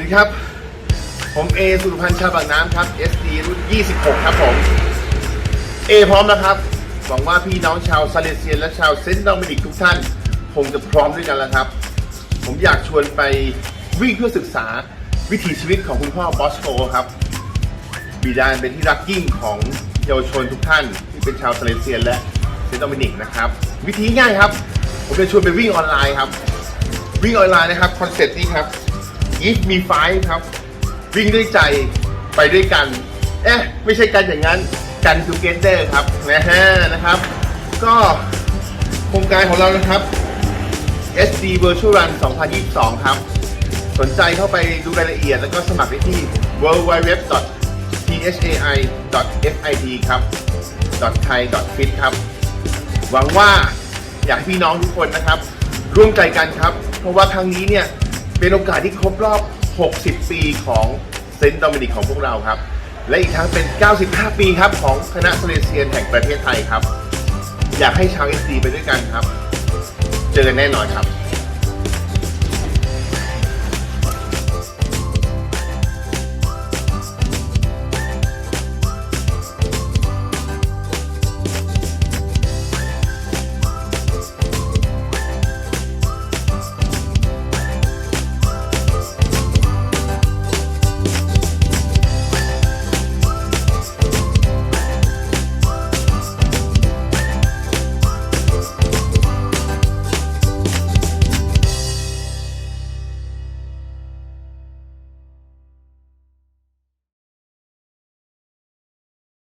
ดีครับ ผมเอสุรพันธ์ชาบักน้ำครับ SD รุ่น 26 ครับผม เอพร้อมนะครับ หวังว่าพี่น้องชาวซาเลเซียนและชาวเซนต์โดมินิกทุกท่าน คงจะพร้อมด้วยกันแล้วครับ ผมอยากชวนไปวิ่งเพื่อศึกษาวิถีชีวิตของคุณพ่อบอสโกครับ บิดาเป็นที่รักยิ่งของเยาวชนทุกท่าน ที่เป็นชาวซาเลเซียนและเซนต์โดมินิกนะครับ วิธีง่ายครับ ผมจะชวนไปวิ่งออนไลน์ครับ วิ่งออนไลน์นะครับคอนเซ็ปต์นี้ครับ give me five ครับ วิ่งด้วยใจไปด้วยกัน เอ๊ะ ไม่ใช่กันอย่างนั้นกัน together ครับนะฮะนะครับ ก็โครงการของเรานะครับ SD Virtual Run 2022 ครับ สนใจเข้าไปดูรายละเอียดแล้วก็สมัครได้ที่ www.thai.fit ครับ .thai .fit ครับ หวังว่าอยากพี่น้องทุกคนนะครับ ร่วมใจกันครับ เพราะว่าครั้งนี้เนี่ย เป็นโอกาสที่ครบรอบ 60 ปีของเซนต์โดมินิกของพวกเราครับ และอีกทั้งเป็น 95 ปีครับของคณะเซเลเซียนแห่งประเทศไทยครับ อยากให้ชาวเอสดีไปด้วยกันครับ เจอกันแน่นอนครับ